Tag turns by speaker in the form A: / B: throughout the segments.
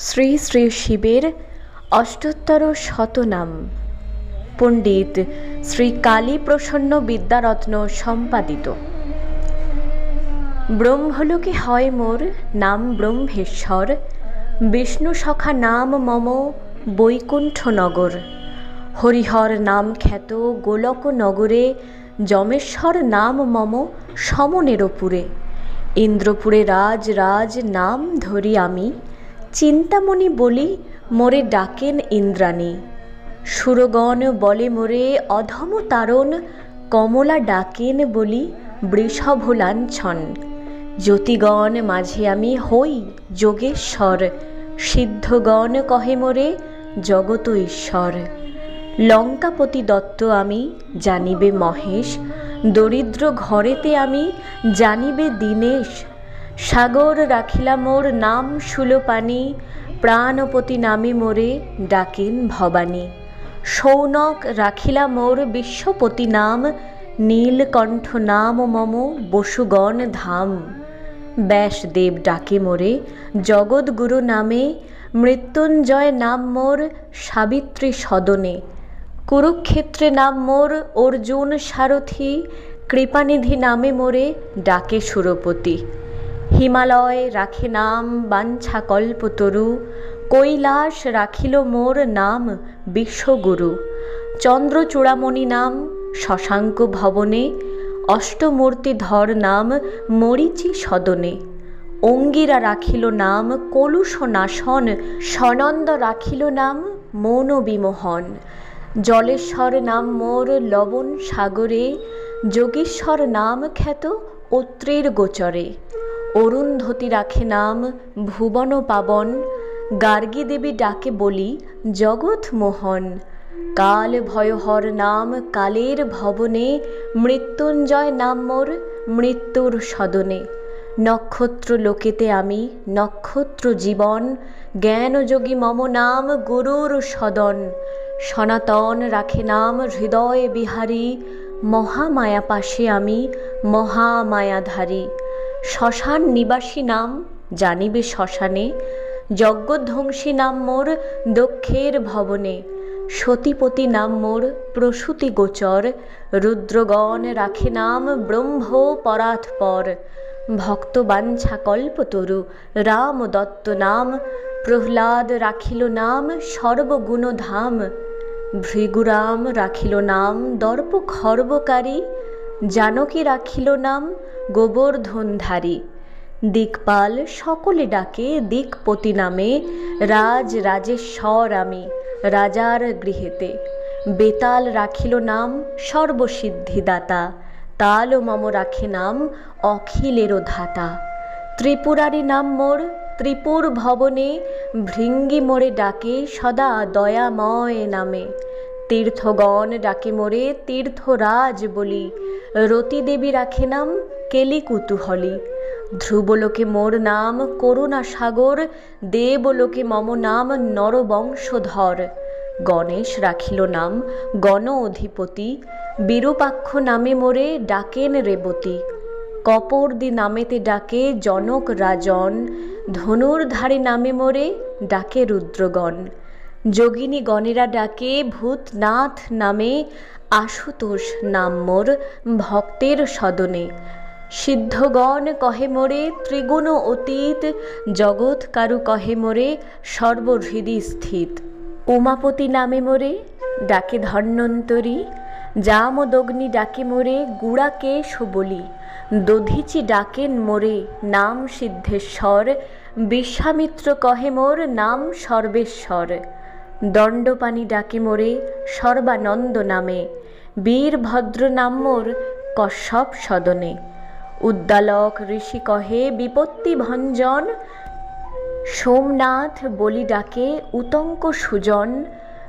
A: শ্রী শ্রী শিবের অষ্টোত্তর শতনাম পণ্ডিত শ্রী কালী প্রসন্ন বিদ্যারত্ন সম্পাদিত। ব্রহ্মলোকে হয় মোর, নাম ব্রহ্মেশ্বর। বিষ্ণু সখা নাম মম, বৈকুণ্ঠনগর। হরিহর নাম খ্যাত গোলক নগরে, যমেশ্বর নাম মম, সমনেরপুরে। ইন্দ্রপুরে রাজ রাজ নাম ধরি আমি। চিন্তামণি বলি, মোরে ডাকেন ইন্দ্রাণী। সুরগণ বলে মোরে, অধম তারণ, কমলা ডাকেন বলি বৃষভ লাঞ্ছন জ্যোতিগণ মাঝে আমি হই, যোগেশ্বর। সিদ্ধগণ কহে মোরে জগত ঈশ্বর। লঙ্কাপতি দত্ত আমি, জানিবে মহেশ। দরিদ্র ঘরেতে আমি, জানিবে দীনেশ। সাগর রাখিলা মোর নাম সুলোপানি, প্রাণপতি নামে মোরে ডাকেন ভবানী। সৌনক রাখিলা মোর বিশ্বপতি নাম, নীলকণ্ঠ নাম মম বসুগণ ধাম। ব্যাসদেব ডাকে মোরে, জগৎগুরু নামে, মৃত্যুঞ্জয় নাম মোর সাবিত্রী সদনে। কুরুক্ষেত্রে নাম মোর অর্জুন সারথি, কৃপানিধি নামে মোরে ডাকে সুরপতি। হিমালয় রাখে নাম বাঞ্ছা কল্পতরু, কৈলাস রাখিল মোর নাম বিশ্বগুরু। চন্দ্রচূড়ামণি নাম শশাঙ্ক ভবনে, অষ্টমূর্তি ধর নাম মরিচি সদনে। অঙ্গিরা রাখিল নাম কলুষ নাশন সনন্দ রাখিল নাম মৌন বিমোহন জলেশ্বর নাম মোর লবণ সাগরে, যোগীশ্বর নাম খ্যাত অত্রের গোচরে। অরুন্ধতী রাখে নাম ভুবন পাবন। গার্গী দেবী ডাকে বলি, জগৎ মোহন, কাল ভয়হর নাম কালের ভবনে, মৃত্যুঞ্জয় নাম মোর মৃত্যুর সদনে। নক্ষত্র লোকেতে আমি, নক্ষত্র জীবন, জ্ঞানযোগী মম নাম গুরুর সদন। সনাতন রাখে নাম হৃদয় বিহারী, মহামায়া পাশে আমি মহামায়াধারী। শ্মশান নিবাসী নাম জানিবে শ্মশানে, যজ্ঞধ্বংসী নাম মোর দক্ষের ভবনে, সতীপতি নাম মোর প্রসূতি গোচর, রুদ্রগণ রাখে নাম ব্রহ্ম পরাৎপর ভক্তবাঞ্ছা কল্পতরু রাম দত্ত নাম, প্রহ্লাদ রাখিল নাম সর্বগুণধাম, ভৃগুরাম রাখিল নাম দর্প খর্বকারী জানকী রাখিল নাম গোবর্ধনধারী। দিকপাল সকলে ডাকে দিকপতি নামে, রাজ রাজেশ্বর আমি রাজার গৃহেতে। বেতাল রাখিল নাম সর্বসিদ্ধিদাতা তাল মম রাখে নাম অখিলেরও ধাতা। ত্রিপুরারি নাম মোর, ত্রিপুর ভবনে ভৃঙ্গি মোড়ে ডাকে সদা দয়াময় নামে। তীর্থগণ ডাকে মোরে, তীর্থরাজ বলি। রতি দেবী রাখে নাম কেলি কুতুহলী ধ্রুবলোকে মোর নাম করুণা সাগর দেবলোকে মম নাম নরবংশধর। গণেশ রাখিল নাম গণ অধিপতি বিরূপাক্ষ নামে মোরে ডাকেন রেবতী। কপর্দি নামেতে ডাকে জনক রাজন, ধনুর্ধারী নামে মোরে ডাকে রুদ্রগণ। যোগিনী গণেরা ডাকে, ভূতনাথ নামে আশুতোষ নাম মোর ভক্তের সদনে। সিদ্ধগণ কহে মোরে, ত্রিগুণ অতীত, জগৎ কারু কহে মোরে, সর্বহৃদি স্থিত। উমাপতি নামে মোরে, ডাকে ধন্বন্তরী। জামদগ্নি ডাকে মোরে গুড়াকে বলি। দধিচি ডাকেন মোরে, নাম সিদ্ধেশ্বর। বিশ্বামিত্র কহে মোর, নাম সর্বেশ্বর। দণ্ডপানি ডাকে মোরে সর্বানন্দ নামে। বীরভদ্র নাম মোর কশ্যপ সদনে। উদ্দালক ঋষি কহে, বিপত্তি ভঞ্জন, সোমনাথ বলি ডাকে উতঙ্ক সুজন।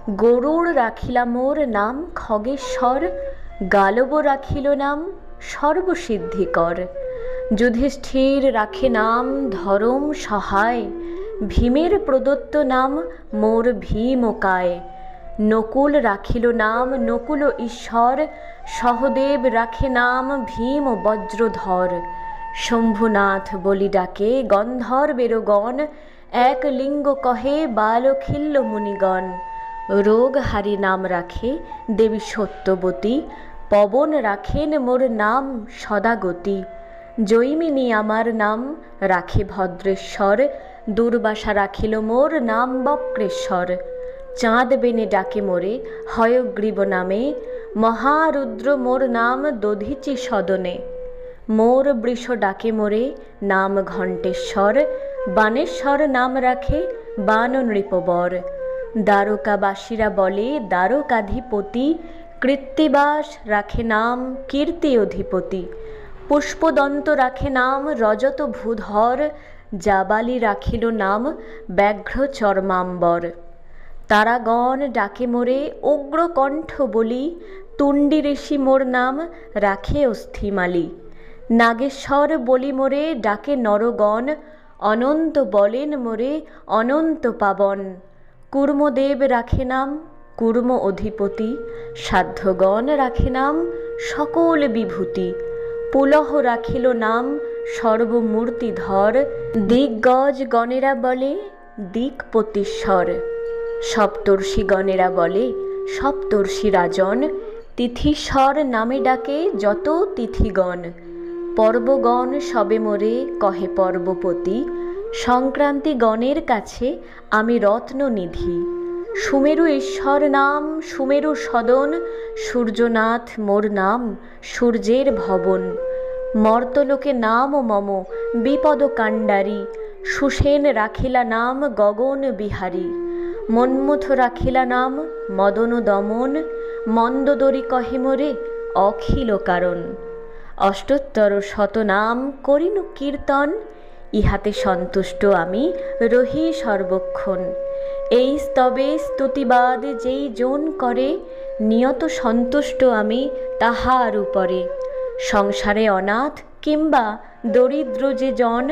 A: গরুড় রাখিলা মোর নাম খগেশ্বর, গালব রাখিল নাম সর্বসিদ্ধিকর। যুধিষ্ঠির রাখে নাম ধরম সহায় ভীমের প্রদত্ত নাম মোর ভীমকায়। নকুল রাখিল নাম নকুল ঈশ্বর, সহদেব রাখে নাম ভীম বজ্রধর। শম্ভুনাথ বলি ডাকে গন্ধর্বের গণ এক লিঙ্গ কহে বালখিল্য মুনিগণ। রোগ হারি নাম রাখে দেবী সত্যবতী, পবন রাখেন মোর নাম সদাগতি। জৈমিনী আমার নাম রাখে ভদ্রেশ্বর দুর্বাসা রাখিল মোর নাম বক্রেশ্বর। চাঁদ বেনে ডাকে মোরে হয়গ্রীব নামে। মহারুদ্র মোর নাম দধিচি সদনে। মোর বৃষ ডাকে মোরে, নাম ঘণ্টেশ্বর। বানেশ্বর নাম রাখে বান নৃপবর। দ্বারকাবাসীরা বলে, দ্বারকাধিপতি। কৃত্তিবাস রাখে নাম কীর্তি অধিপতি। পুষ্পদন্ত রাখে নাম রজত ভূধর জাবালি রাখিল নাম ব্যাঘ্র চর্মাম্বর। তারাগণ ডাকে মোরে উগ্রকণ্ঠ বলি, তুণ্ডি ঋষি মোর নাম রাখে অস্থিমালি। নাগেশ্বর বলি মোরে ডাকে নরগণ, অনন্ত বলেন মোরে অনন্ত পাবন। কুর্মদেব রাখে নাম কুর্ম অধিপতি, সাধ্যগণ রাখে নাম সকল বিভূতি। পুলহ রাখিল নাম সর্বমূর্তিধর, দিগ্গজ গণেরা বলে, দিকপতিশ্বর। সপ্তর্ষি গণেরা বলে, সপ্তর্ষি রাজন, তিথিস্বর নামে ডাকে যত তিথিগণ। পর্বগণ সবে মোরে, কহে পর্বপতি, সংক্রান্তি গণের কাছে আমি রত্ননিধি। সুমেরু ঈশ্বর নাম, সুমেরু সদন, সূর্যনাথ মোর নাম, সূর্যের ভবন। মর্তলোকে নাম মম, বিপদ কাণ্ডারি। সুসেন রাখিলা নাম গগন বিহারী। মন্মথ রাখিলা নাম মদন দমন। মন্দদরি কহে মোরে অখিল কারণ। অষ্টোত্তর শতনাম করিনু কীর্তন, ইহাতে সন্তুষ্ট আমি রহি সর্বক্ষণ। এই স্তবে স্তুতিবাদ যেই জন করে, নিয়ত সন্তুষ্ট আমি তাহার উপরে। সংসারে অনাথ কিংবা দরিদ্র যে জন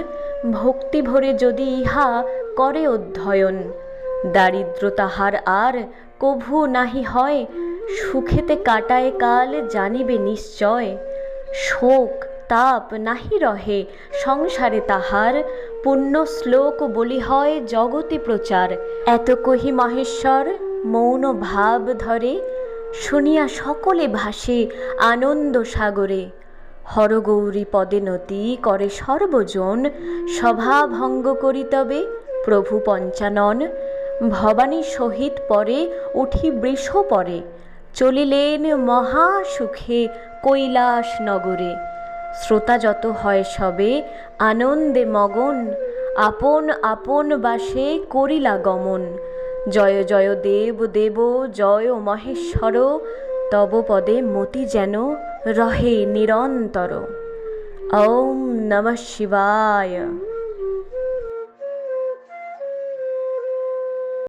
A: ভক্তি ভরে যদি ইহা করে অধ্যয়ন, দারিদ্র তাহার আর কভু নাহি হয়, সুখেতে কাটায় কাল জানিবে নিশ্চয়, শোক তাপ নাহি রহে, সংসারে তাহার পুণ্য শ্লোক বলি হয় জগতে প্রচার। এত কহি মহেশ্বর, মৌন ভাব ধরে, শুনিয়া সকলে ভাসে আনন্দ সাগরে। হরগৌরী পদে নতি করে সর্বজন, সভা ভঙ্গ করি তবে প্রভু পঞ্চানন। ভবানী সহিত পরে উঠি বৃষ পরে। চলিলেন মহাসুখে কৈলাস নগরে। শ্রোতা যত হয় সবে, আনন্দে মগন, আপন আপন বাসে করিলা গমন। জয় জয় দেব দেব, জয় মহেশ্বর, তব পদে মতি যেন রহে নিরন্তর। ওম নমঃ শিবায়।